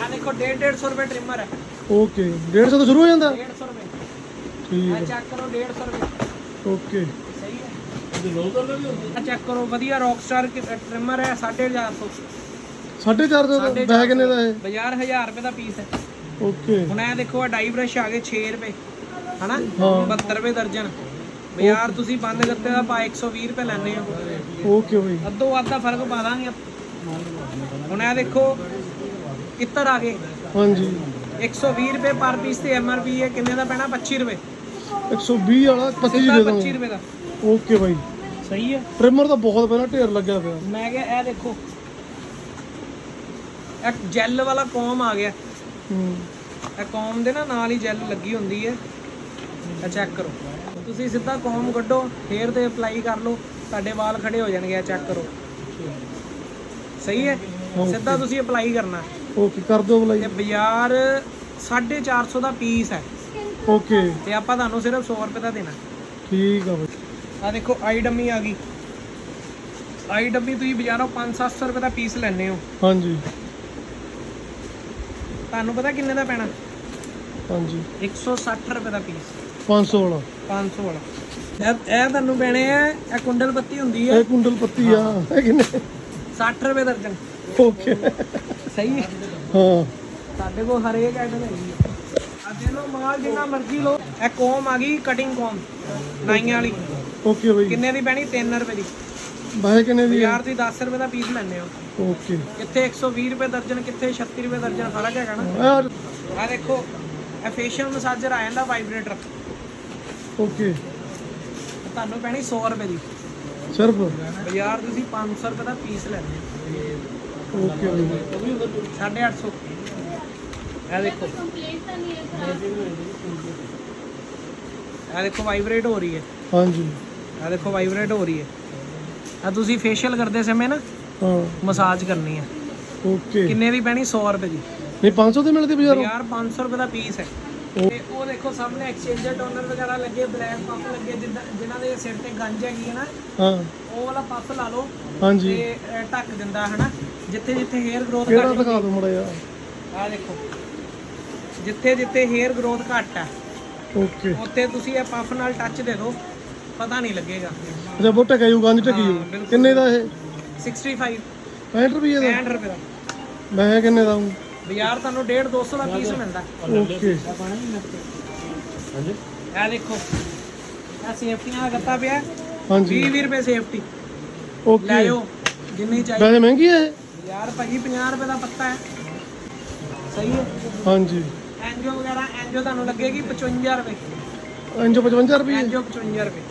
ਆ ਦੇਖੋ 1.5 150 ਰੁਪਏ ਟ੍ਰਿਮਰ ਹੈ। ਓਕੇ 150 ਤੋਂ ਸ਼ੁਰੂ ਹੋ ਜਾਂਦਾ? 150 ਰੁਪਏ। ਠੀਕ ਆ ਹੈ ਚੈੱਕ ਕਰੋ 150 ਰੁਪਏ। ਓਕੇ। ਸਹੀ ਹੈ। ਆ ਚੈੱਕ ਕਰੋ ਵਧੀਆ ਰੌਕਸਟਾਰ ਟ੍ਰਿਮਰ ਹੈ 450 450 ਦਾ ਬੈਗ ਕਿੰਨੇ ਦਾ ਇਹ? ਬਾਜ਼ਾਰ 1000 ਰੁਪਏ ਦਾ ਪੀਸ ਹੈ। ਓਕੇ। ਹੁਣ ਇਹ ਦੇਖੋ ਆ ਡਾਈ ਬ੍ਰਸ਼ ਆ ਗਏ 6 ਰੁਪਏ। ਹਨਾ? ਹਾਂ। 72 ਰੁਪਏ ਦਰਜਨ। ਬਾਜ਼ਾਰ ਤੁਸੀਂ ਬੰਦ ਗੱਤੇ ਦਾ ਪਾ 120 ਰੁਪਏ ਲੈਣੇ ਹੋ। ਓਕੇ ਬਈ। ਅੱਧੋ ਅੱਧ ਫ਼ਰਕ ਪਾ ਦਾਂਗੇ ਹੁਣ ਇਹ ਦੇਖੋ ਕਿੱਤਰ ਆ ਗਏ? ਹਾਂਜੀ। 120 ਰੁਪਏ ਪਰ ਪੀਸ ਤੇ ਐਮਆਰਪੀ ਹੈ ਕਿੰਨੇ ਦਾ ਪੈਣਾ? 25 ਰੁਪਏ। 120 ਵਾਲਾ 25 ਸਿੱਧਾ ਦੇ 25 ਦਾਂਗੇ ਰੁਪਏ ਦਾ। ਓਕੇ ਬਾਈ। ਸਹੀ ਹੈ। ਟ੍ਰਿਮਰ ਤਾਂ ਬਹੁਤ ਪਹਿਲਾਂ ਢੇਰ ਲੱਗਿਆ ਪਿਆ। ਮੈਂ ਕਿਹਾ ਇਹ ਦੇਖੋ। ਇੱਕ ਜੈਲ ਵਾਲਾ ਕੋਮ ਆ ਗਿਆ। ਹੂੰ। ਇਹ ਕੋਮ ਦੇ ਨਾ ਨਾਲ ਹੀ ਜੈਲ ਲੱਗੀ ਹੁੰਦੀ ਹੈ। ਇਹ ਚੈੱਕ ਕਰੋ। ਤੁਸੀਂ ਸਿੱਧਾ ਕੋਮ ਕੱਢੋ ਹੇਅਰ ਤੇ ਅਪਲਾਈ ਕਰ ਲਓ। ਤੁਹਾਡੇ ਵਾਲ ਖੜੇ ਹੋ ਜਾਣਗੇ ਇਹ ਚੈੱਕ ਕਰੋ। ਸਹੀ ਹੈ? ਸਿੱਧਾ ਤੁਸੀਂ ਅਪਲਾਈ ਕਰਨਾ। ਓਕੇ ਕਰ ਦਿਓ ਬਲਾਈ। ਤੇ ਬਾਜ਼ਾਰ 450 ਦਾ ਪੀਸ ਹੈ। ਓਕੇ ਤੇ ਆਪਾਂ ਤੁਹਾਨੂੰ ਸਿਰਫ 100 ਰੁਪਏ ਦਾ ਦੇਣਾ। ਠੀਕ ਆ ਬਈ। ਆ ਦੇਖੋ ਆਈ ਡੰਮੀ ਆ ਗਈ। ਆਈ ਡੰਮੀ ਤੁਸੀਂ ਬਾਜ਼ਾਰੋਂ 5-700 ਰੁਪਏ ਦਾ ਪੀਸ ਲੈਣੇ ਹੋ। ਹਾਂਜੀ। ਤੁਹਾਨੂੰ ਪਤਾ ਕਿੰਨੇ ਦਾ ਪੈਣਾ? ਹਾਂਜੀ। 160 ਰੁਪਏ ਦਾ ਪੀਸ 500 ਵਾਲਾ। 500 ਵਾਲਾ। ਇਹ ਇਹ ਤੁਹਾਨੂੰ ਪੈਣੇ ਆ ਇਹ ਕੁੰਡਲ ਪੱਤੀ ਹੁੰਦੀ ਹੈ ਇਹ ਕੁੰਡਲ ਪੱਤੀ ਆ ਇਹ ਕਿੰਨੇ? 60 ਰੁਪਏ ਦਰਜਨ। ਓਕੇ ਸਹੀ ਹੈ। ਹਾਂ। ਸਾਡੇ ਕੋਲ ਹਰੇਕ ਆਈਟਮ ਹੈਗੀ ਹੈ ਆ ਦੇ ਲਓ ਮਾਲ ਜਿੰਨਾ ਮਰਜ਼ੀ ਲਓ। ਇਹ ਕੋਮ ਆ ਗਈ ਕਟਿੰਗ ਕੋਮ ਨਾਈਆਂ ਵਾਲੀ। ਓਕੇ ਬਈ। ਕਿੰਨੇ ਦੀ ਪੈਣੀ? 3 ਰੁਪਏ ਦੀ। ਬਾਹੇ ਕਿੰਨੇ ਦੀ ਬਾਜ਼ਾਰ ਤੁਸੀਂ 10 ਰੁਪਏ ਦਾ ਪੀਸ ਲੈਣੇ ਹੋ। ਓਕੇ ਕਿੱਥੇ 120 ਰੁਪਏ ਦਰਜਨ ਕਿੱਥੇ 36 ਰੁਪਏ ਦਰਜਨ ਫ਼ਰਕ ਹੈਗਾ ਨਾ। ਯਾਰ। ਆ ਦੇਖੋ ਇਹ ਫੇਸ਼ੀਅਲ ਮਸਾਜਰ ਆ ਜਾਂਦਾ ਵਾਈਬ੍ਰੇਟਰ ਓਕੇ ਤੁਹਾਨੂੰ ਪੈਣੀ 100 ਰੁਪਏ ਦੀ। ਸਿਰਫ? ਬਾਜ਼ਾਰ ਤੁਸੀਂ 500 ਰੁਪਏ ਦਾ ਪੀਸ ਲੈਣੇ ਓਕੇ ਬਈ 850 ਇਹ ਦੇਖੋ। ਇਹ ਦੇਖੋ ਵਾਈਬ੍ਰੇਟ ਹੋ ਰਹੀ ਹੈ। ਹਾਂਜੀ। ਇਹ ਦੇਖੋ ਵਾਈਬ੍ਰੇਟ ਹੋ ਰਹੀ ਹੈ। ਆ ਤੁਸੀਂ ਫੇਸ਼ੀਅਲ ਕਰਦੇ ਸਮੇਂ ਨਾ ਹਾਂ। ਮਸਾਜ ਕਰਨੀ ਹੈ। ਓਕੇ। ਕਿੰਨੇ ਦੀ ਪੈਣੀ? 100 ਰੁਪਏ ਦੀ। ਨਹੀਂ 500 ਦੀ ਮਿਲਦੀ ਬਾਜ਼ਾਰੋਂ? ਬਾਜ਼ਾਰ 500 ਰੁਪਏ ਦਾ ਪੀਸ ਹੈ। ਤੇ ਉਹ ਦੇਖੋ ਸਾਹਮਣੇ ਐਕਸਚੇਂਜਰ ਟੋਨਰ ਵਗੈਰਾ ਲੱਗੇ ਬਲੈਕ ਪਫ ਲੱਗੇ ਜਿੱਦਾਂ ਜਿਨ੍ਹਾਂ ਦੇ ਸਿਰ ਤੇ ਗੰਜ ਹੈਗੀ ਹੈ ਨਾ ਹਾਂ। ਉਹ ਵਾਲਾ ਪਫ ਲਾ ਲਓ ਹਾਂਜੀ। ਤੇ ਅਹ, ਢੱਕ ਦਿੰਦਾ ਹਨਾ? ਜਿੱਥੇ ਜਿੱਥੇ ਹੇਅਰ ਗਰੋਥ ਕਿਹੜਾ ਘੱਟ ਦਿਖਾ ਦੋ ਮੜਾ ਯਾਰ ਆ ਦੇਖੋ। ਜਿੱਥੇ ਜਿੱਥੇ ਹੇਅਰ ਗਰੋਥ ਘੱਟ ਹੈ ਓਕੇ ਉੱਥੇ ਤੁਸੀਂ ਇਹ ਪਫ ਨਾਲ ਟੱਚ ਦੇ ਦਿਓ। ਪਤਾ ਨਹੀਂ ਲੱਗੇਗਾ। ਅੱਛਾ ਬੋਟਾ ਕਾਯੂ ਗੰਜ ਟਕੀ ਹਾਂ, ਬਿਲਕੁਲ। ਕਿੰਨੇ ਦਾ ਇਹ? 65 65 ਰੁਪਏ ਦਾ? 65 ਰੁਪਏ ਦਾ। ਮੈਂ ਕਿੰਨੇ ਦਾ ਹੂੰ ਬਾਜ਼ਾਰ ਤੁਹਾਨੂੰ 1.5 200 ਦਾ ਪੀਸ ਮਿਲਦਾ। ਓਕੇ ਇਹ ਦੇਖੋ। ਇਹ ਸੇਫਟੀਆਂ ਦਾ ਗੱਤਾ ਪਿਆ। ਹਾਂਜੀ। 20 20 ਰੁਪਏ ਸੇਫਟੀ ਲੈ ਓਕੇ ਜਾਓ। ਜਿੰਨੀ ਚਾਹੀਦੀ। ਵੈਸੇ ਮਹਿੰਗੀ ਹੈ ਇਹ? ਯਾਰ ਭਾਜੀ 50 ਰੁਪਏ ਦਾ ਪੱਤਾ ਹੈ। ਸਹੀ ਹੈ? ਹਾਂਜੀ। ਐਨਜੋ ਵਗੈਰਾ ਐਨਜੋ ਤੁਹਾਨੂੰ ਲੱਗੇਗੀ 55 ਰੁਪਏ। ਇੰਜੋ 55 ਰੁਪਏ? ਐਨਜੋ 55 ਰੁਪਏ।